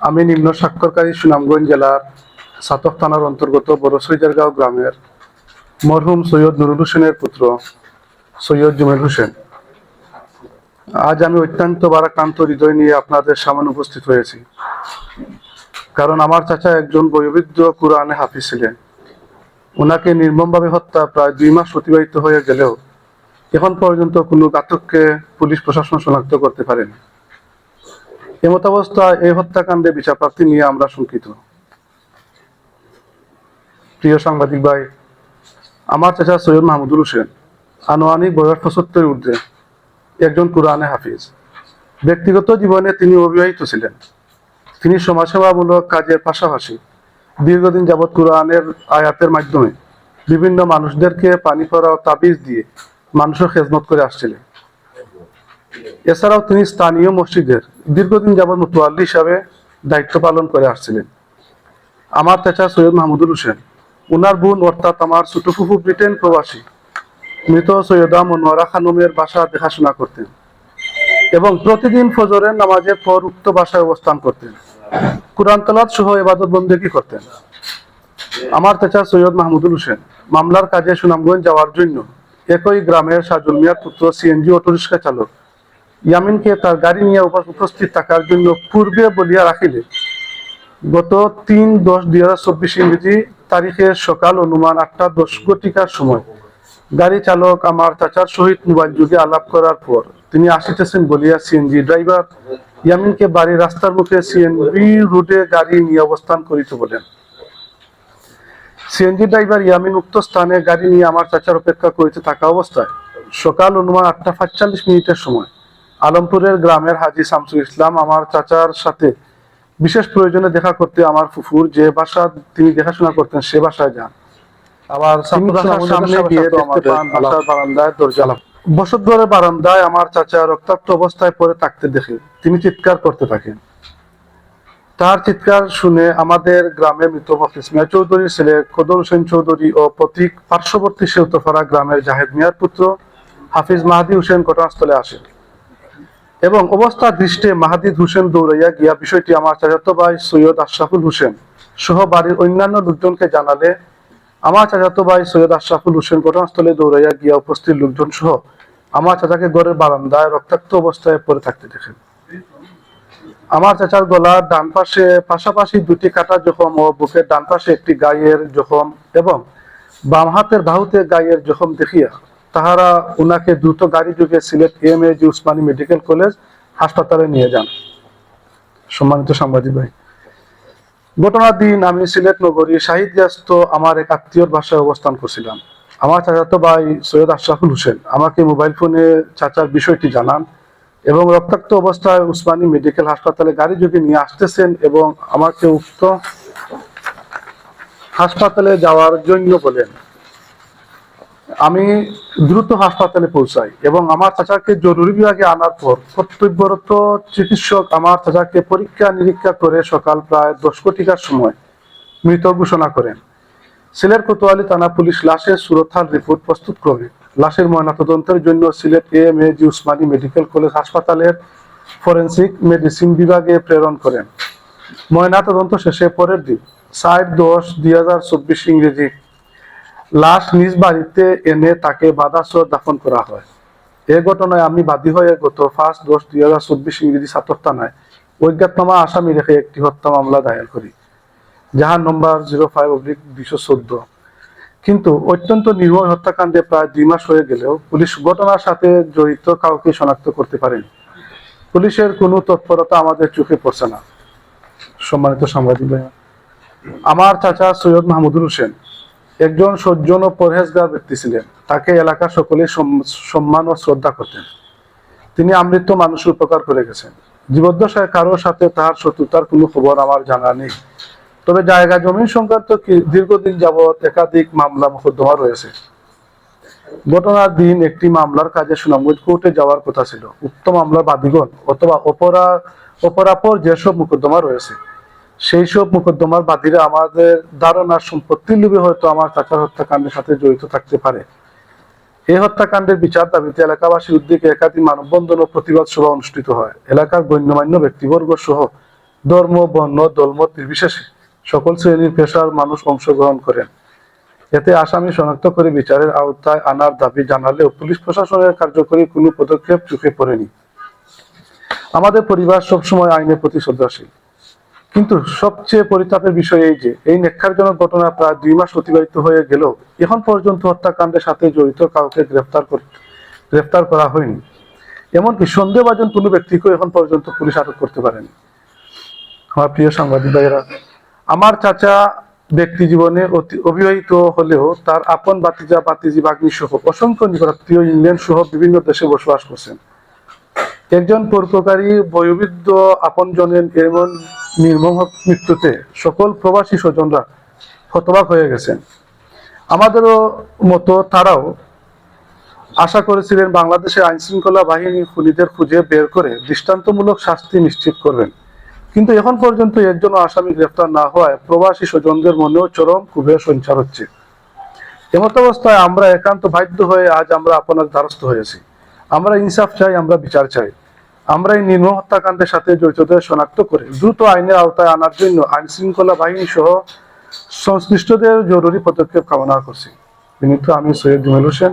আমি নিম্ন স্বাক্ষরকারী সুনামগঞ্জ জেলার সাতক থানার অন্তর্গত বড়সইজারগাঁও গ্রামের মরহুম সৈয়দ নুরুল হোসেনের পুত্র সৈয়দ জুমেল হোসেন। আজ আমি অত্যন্ত বারাক্রান্ত হৃদয় নিয়ে আপনাদের সামনে উপস্থিত হয়েছি। কারণ আমার চাচা একজন বয়োবৃদ্ধ কোরআনে হাফিজ ছিলেন। ওনাকে নির্মমভাবে হত্যা প্রায় দুই মাস অতিবাহিত হয়ে গেলেও এখন পর্যন্ত কোনো ঘাতককে পুলিশ প্রশাসন শনাক্ত করতে পারেনি। এমতাবস্থায় এই হত্যাকাণ্ডে বিচার প্রাপ্তি নিয়ে আমরা শঙ্কিত। প্রিয় সাংবাদিক ভাই, আমার চাচা সৈয়দ মাহমুদুল হোসেন আনুয়ানিক বয়স পঁচাত্তর ঊর্ধ্বে, একজন কোরআনে হাফিজ। ব্যক্তিগত জীবনে তিনি অবিবাহিত ছিলেন। তিনি সমাজসেবামূলক কাজের পাশাপাশি দীর্ঘদিন যাবৎ কোরআনের আয়াতের মাধ্যমে বিভিন্ন মানুষদেরকে পানি পড়া ও তাবিজ দিয়ে মানুষের খেজমত করে আসছিলেন। এছাড়াও তিনি স্থানীয় মসজিদের দীর্ঘদিন যাবৎ মুতোয়াল্লি হিসাবে দায়িত্ব পালন করে আসছিলেন। আমার চাচা সৈয়দ মাহমুদুল হোসেন, উনার বোন অর্থাৎ আমার ছোট ফুফু ব্রিটেন প্রবাসী, মৃত সৈয়দা মনোয়ারা খানমের বাসা দেখাশোনা করতেন এবং প্রতিদিন ফজরের নামাজের পর উক্ত বাসায় অবস্থান করতেন। কোরআন তলাত সহ এবাদত বন্দেগী করতেন। আমার চাচা সৈয়দ মাহমুদুল হোসেন, মামলার কাজে সুনামগঞ্জ যাওয়ার জন্য একই গ্রামের সাজুল মিয়ার পুত্র সিএনজি অটোরিক্সা চালক ইয়ামিনকে তার গাড়ি নিয়ে উপ- উপস্থিত থাকার জন্য পূর্বে বলিয়া রাখিলে। গত তিন দশ দুই হাজার চব্বিশ ইংরেজি তারিখে সকাল অনুমান আটটা দশ ঘটিকার সময় গাড়ি চালক আমার চাচার সহিত মোবাইল যুগে আলাপ করার পর তিনি আসিতেছেন বলিয়া সিএনজি ড্রাইভার ইয়ামিনকে বাড়ির রাস্তার মুখে সিএনবি রোডে গাড়ি নিয়ে অবস্থান করিতে বলেন। সিএনজি ড্রাইভার ইয়ামিন উক্ত স্থানে গাড়ি নিয়ে আমার চাচার অপেক্ষা করিতে থাকা অবস্থায় সকাল অনুমান আটটা পাঁচচল্লিশ মিনিটের সময় আলমপুরের গ্রামের হাজি শামসুল ইসলাম আমার চাচার সাথে বিশেষ প্রয়োজনে দেখা করতে আমার ফুফুর যে বাসা তিনি দেখাশোনা করতেন সে বাসায় যান। আবার সামনে গিয়ে দেখতে পান বাসার বারান্দায় দরজা। বারান্দায় আমার চাচা রক্তাক্ত অবস্থায় পড়ে থাকতে দেখে তিনি চিৎকার করতে থাকেন। তার চিৎকার শুনে আমাদের গ্রামে মৃত মিয়া চৌধুরীর ছেলে কদর হোসেন চৌধুরী ও প্রতীক পার্শ্ববর্তী সেউতফাড়া গ্রামের জাহেদ মিয়ার পুত্র হাফিজ মাহাদি হোসেন ঘটনাস্থলে আসেন। এবং অবস্থা দৃষ্টে মাহাদিদ হোসেন দৌড়াইয়া গিয়া বিষয়টি আমার চাচাতো ভাই সৈয়দ আশরাফুল হোসেন সহ বাড়ির অন্যান্য লোকজনকে জানালে আমার চাচাতো ভাই সৈয়দ আশরাফুল হোসেন ঘটনাস্থলে দৌড়াইয়া গিয়া উপস্থিত লোকজন সহ আমার চাচাকে ঘরের বারান্দায় রক্তাক্ত অবস্থায় পড়ে থাকতে দেখেন। আমার চাচার গলার ডান পাশে পাশাপাশি দুটি কাটা জখম ও বুকের ডান পাশে একটি গায়ের জখম এবং বাম হাতের বাহুতে গায়ের জখম দেখিয়া তাহারা উনাকে দ্রুত গাড়ি যোগে Sylhet M A Osmani medical college হাসপাতালে নিয়ে যান। সম্মানিত সাংবাদিক ভাই, ঘটনার দিন আমি সিলেট নগরী শাহিদ ব্যস্ত আমার এক আত্মীয়র বাসায় অবস্থান করছিলাম। আমার চাচাতো ভাই সৈয়দ আশরাফুল হোসেন আমাকে মোবাইল ফোনে চাচার বিষয়টি জানান এবং রক্তাক্ত অবস্থায় উসমানী মেডিকেল হাসপাতালে গাড়ি যোগে নিয়ে আসতেছেন এবং আমাকে উক্ত হাসপাতালে যাওয়ার জন্য বলেন। আমি দ্রুত হাসপাতালে পৌঁছাই এবং আমার চাচাকে জরুরি বিভাগে আনার পর কর্তব্যরত চিকিৎসক আমার চাচাকে পরীক্ষা নিরীক্ষা করে সকাল প্রায় দশ কোটিকার সময় মৃত ঘোষণা করেন। সিলেট কোতোয়ালি থানা পুলিশ লাশের সুরতহাল রিপোর্ট প্রস্তুত করে। লাশের ময়নাতদন্তের জন্য Sylhet A M A G Osmani medical college হাসপাতালের ফরেন্সিক মেডিসিন বিভাগে প্রেরণ করেন। ময়নাতদন্ত শেষে পরের দিন ষাট দশ দুই হাজার চব্বিশ ইংরেজি লাশ নিজ বাড়িতে এনে তাকে বাদাসর দাফন করা হয়। এ ঘটনায় আমি বাদী হয়ে গত ফার্স্ট দশ দুই হাজার চব্বিশ ইংরেজি সাতর থানায় অজ্ঞাতনামা আসামি রেখে একটি হত্যা মামলা দায়ের করি, যাহার নম্বর জিরো ফাইভ অব্লিক দুইশো চোদ্দ। কিন্তু অত্যন্ত নির্ময় হত্যাকাণ্ডে প্রায় দুই মাস হয়ে গেলেও পুলিশ ঘটনার সাথে জড়িত কাউকে শনাক্ত করতে পারেনি। পুলিশের কোনো তৎপরতা আমাদের চোখে পড়ছে না। সম্মানিত সাংবাদিক আমার চাচা সৈয়দ মাহমুদুল হোসেন একজন সজ্জন ও পরহেজগার ব্যক্তি ছিলেন। তাকে এলাকার সকলে সম্মান ও শ্রদ্ধা করতেন। তিনি আমৃত্য মানুষের উপকার করে গেছেন। জীবদ্দশায় কারোর সাথে তাহার শত্রুতার কোনো খবর আমার জানা নেই। তবে জায়গা জমি সংক্রান্ত দীর্ঘদিন যাবৎ একাধিক মামলা মোকদ্দমা রয়েছে। ঘটনার দিন একটি মামলার কাজে সুনামগঞ্জ কোর্টে যাওয়ার কথা ছিল। উক্ত মামলার বাদীগণ অথবা অপরা, অপরাপর যেসব মোকদ্দমা রয়েছে সেই সব মোকদ্দমার বাদীরা আমাদের ধারণার সম্পত্তির লোভে হয়তো আমার চাচার হত্যাকাণ্ডের সাথে জড়িত থাকতে পারে। এই হত্যাকাণ্ডের বিচার দাবিতে এলাকাবাসীর উদ্যোগে একাধিক মানববন্ধন ও প্রতিবাদ সভা অনুষ্ঠিত হয়। এলাকার গণ্যমান্য ব্যক্তিবর্গ সহ ধর্ম, বর্ণ, দলমত নির্বিশেষে সকল শ্রেণির পেশার মানুষ অংশগ্রহণ করেন। এতে আসামি শনাক্ত করে বিচারের আওতায় আনার দাবি জানালেও পুলিশ প্রশাসনের কার্যকরী কোনো পদক্ষেপ চোখে পড়েনি। আমাদের পরিবার সবসময় আইনের প্রতি শ্রদ্ধাশীল। কিন্তু সবচেয়ে পরিতাপের বিষয় এই যে, এই নেক্ষারজনক ঘটনা প্রায় দুই মাস অতিবাহিত হয়ে গেলেও এখন পর্যন্ত হত্যাকাণ্ডের সাথে জড়িত কাউকে গ্রেফতার গ্রেফতার করা হয়নি। এমনকি সন্দেহভাজন কোনো ব্যক্তিকেও এখন পর্যন্ত পুলিশ আটক করতে পারেনি। আমার প্রিয় সাংবাদিক ভাইয়েরা, আমার চাচা ব্যক্তি জীবনে অতি- অবিবাহিত হলেও তার আপন বাতিজা বাতিজি বাগ্নি সহ অসংখ্য নিকটাত্মীয় ইংল্যান্ড সহ বিভিন্ন দেশে বসবাস করছেন। একজন পরোপকারী বয়োবৃদ্ধ আপনজনের এমন নির্মম মৃত্যুতে সকল প্রবাসী স্বজনরা হতবাক হয়ে গেছেন। আমাদেরও মতো তারাও আশা করেছিলেন বাংলাদেশের আইন শৃঙ্খলা বাহিনী খুনিদের খুঁজে বের করে দৃষ্টান্তমূলক শাস্তি নিশ্চিত করবেন। কিন্তু এখন পর্যন্ত একজন আসামি গ্রেফতার না হওয়ায় প্রবাসী স্বজনদের মনেও চরম ক্ষোভের সঞ্চার হচ্ছে। এমত অবস্থায় আমরা একান্ত বাধ্য হয়ে আজ আমরা আপনার দ্বারস্থ হয়েছি। আমরা ইনসাফ চাই, আমরা বিচার চাই। আমরা এই নির্মম হত্যাকাণ্ডের সাথে জড়িতদের শনাক্ত করে দ্রুত আইনের আওতায় আনার জন্য আইন শৃঙ্খলা বাহিনী সহ সংশ্লিষ্টদের জরুরি পদক্ষেপ কামনা করছি। বিনীত আমি সৈয়দ জুমেল হোসেন।